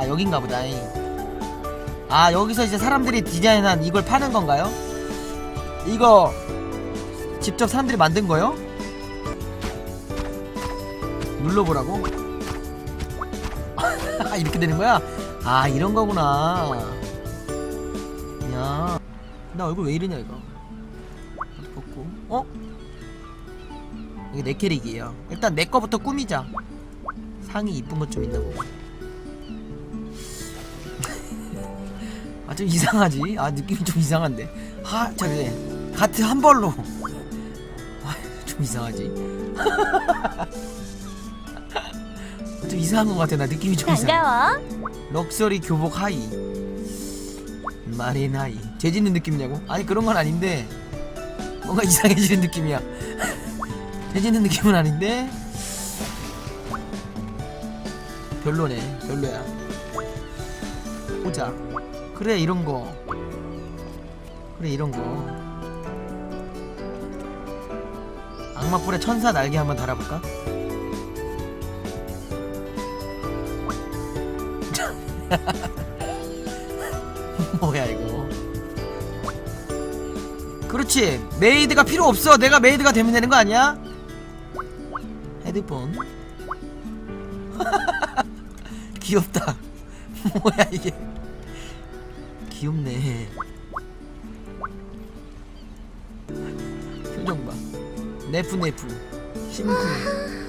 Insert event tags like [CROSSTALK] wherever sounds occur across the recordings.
아 여긴가 보다 아 여기서 이제 사람들이 디자인한 이걸 파는 건가요? 이거 직접 사람들이 만든 거요? 눌러보라고? 아, [LAUGHS] 이렇게 되는 거야? 아 이런 거구나 야 나 얼굴 왜 이러냐 이거 벗고 어? 이게 내 캐릭이에요 일단 내 거부터 꾸미자 상이 이쁜 것 좀 있나 보고 좀 이상하지? 아 느낌이 좀 이상한데. 하 저기 가트 한 벌로. 아, 좀 이상하지? [LAUGHS] 좀 이상한 것 같아 나 느낌이 좀 이상해. 반가워. 럭셔리 교복 하이. 마린 하이. 재짓는 느낌이냐고? 아니 그런 건 아닌데. 뭔가 이상해지는 느낌이야. [LAUGHS] 재짓는 느낌은 아닌데. 별로네 별로야. 보자 그래 이런 거. 그래 이런 거. 악마뿔에 천사 날개 한번 달아볼까? [LAUGHS] 뭐야 이거? 그렇지. 메이드가 필요 없어. 내가 메이드가 되면 되는 거 아니야? 헤드폰. [LAUGHS] 귀엽다. [LAUGHS] 뭐야 이게 귀엽네. 표정 봐. 네프 네프. 심쿵. [LAUGHS]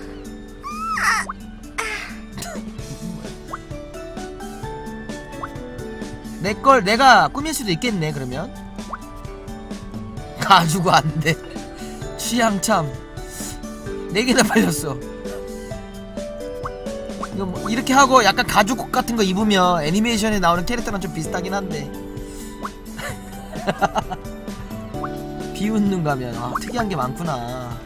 내 걸 내가 꾸밀 수도 있겠네 그러면. 가지고 안돼 [LAUGHS] 취향 참네 개나 팔렸어 이거 뭐 이렇게 하고 약간 가죽 같은 거 입으면 애니메이션에 나오는 캐릭터랑 좀 비슷하긴 한데 [LAUGHS] 비웃는 가면 아 특이한 게 많구나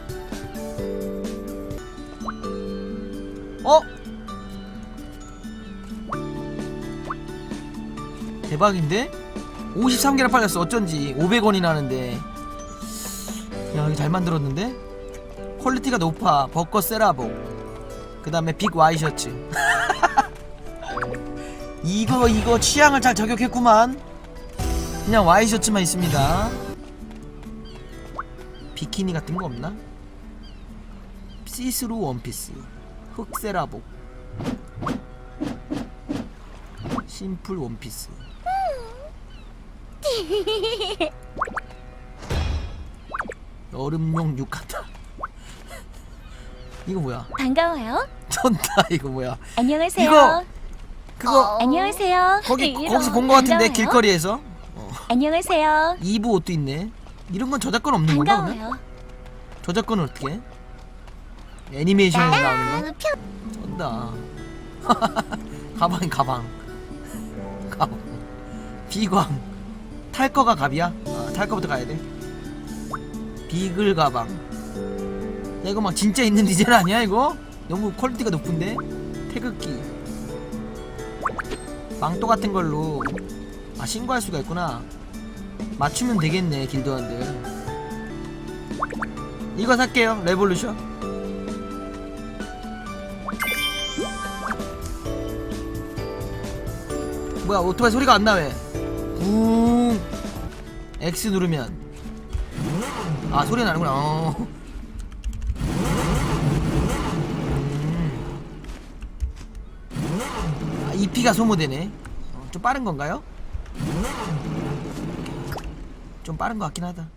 어? 대박인데? 53개나 팔렸어 어쩐지 500원이나 하는데 야 이거 잘 만들었는데? 퀄리티가 높아 벚꽃 세라복 그 다음에 빅 와이셔츠. [LAUGHS] 이거 이거 취향을 잘 저격했구만. 그냥 와이셔츠만 있습니다. 비키니 같은 거 없나? 시스루 원피스 흑 세라복 심플 원피스. [LAUGHS] 여름용 유카타 이거 뭐야 반가워요. [LAUGHS] 전다 이거 뭐야 안녕하세요. 이거 그거 안녕하세요. 거기 [LAUGHS] 이런 거기서 본 거 같은데 반가워요. 길거리에서 안녕하세요. 2부 옷도 있네 이런 건 저작권 없는 건가 그러면? 반가워요. 저작권은 어떻게 해? 애니메이션에서 나오는 거? 쩐다 [LAUGHS] 가방 가방 가방 비광 탈 거가 갑이야? 아, 탈 거부터 가야 돼 비글 가방 야 이거 막 진짜 있는 디자인 아니야 이거? 너무 퀄리티가 높은데? 태극기. 망토 같은 걸로. 아 신고할 수가 있구나. 맞추면 되겠네 길드원들. 이거 살게요 레볼루션. 뭐야 오토바이 소리가 안 나왜 붕. X 누르면. 아 소리 나는구나. 어. 음. 아, EP가 소모되네 어, 좀 빠른 건가요? 좀 빠른 것 같긴 하다